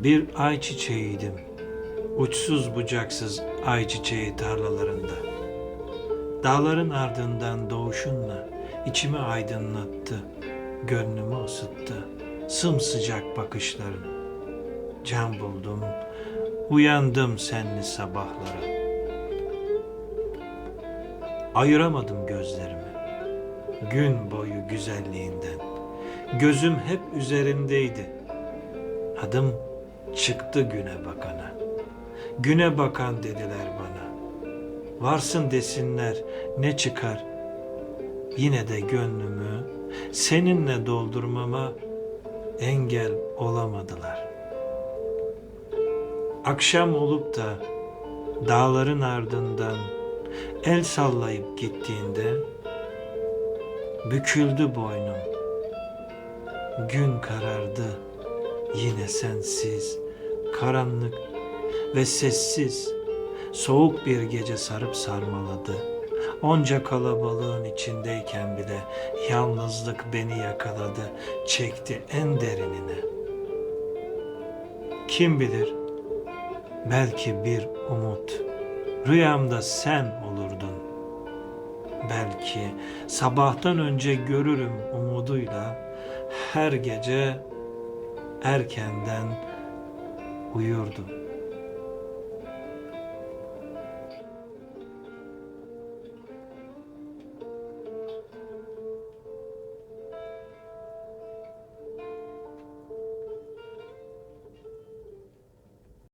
Bir ay çiçeğiydim. Uçsuz bucaksız ay çiçeği tarlalarında. Dağların ardından doğuşunla içimi aydınlattı. Gönlümü ısıttı. Sımsıcak bakışların. Can buldum. Uyandım senli sabahlara. Ayıramadım gözlerimi. Gün boyu güzelliğinden. Gözüm hep üzerindeydi. Adım çıktı güne bakana. Güne bakan dediler bana. Varsın desinler ne çıkar. Yine de gönlümü seninle doldurmama engel olamadılar. Akşam olup da dağların ardından el sallayıp gittiğinde büküldü boynum. Gün karardı yine sensiz, karanlık ve sessiz, soğuk bir gece sarıp sarmaladı. Onca kalabalığın içindeyken bile yalnızlık beni yakaladı, çekti en derinine. Kim bilir, belki bir umut, rüyamda sen olurdun. Belki sabahtan önce görürüm umuduyla her gece erkenden uyurdum.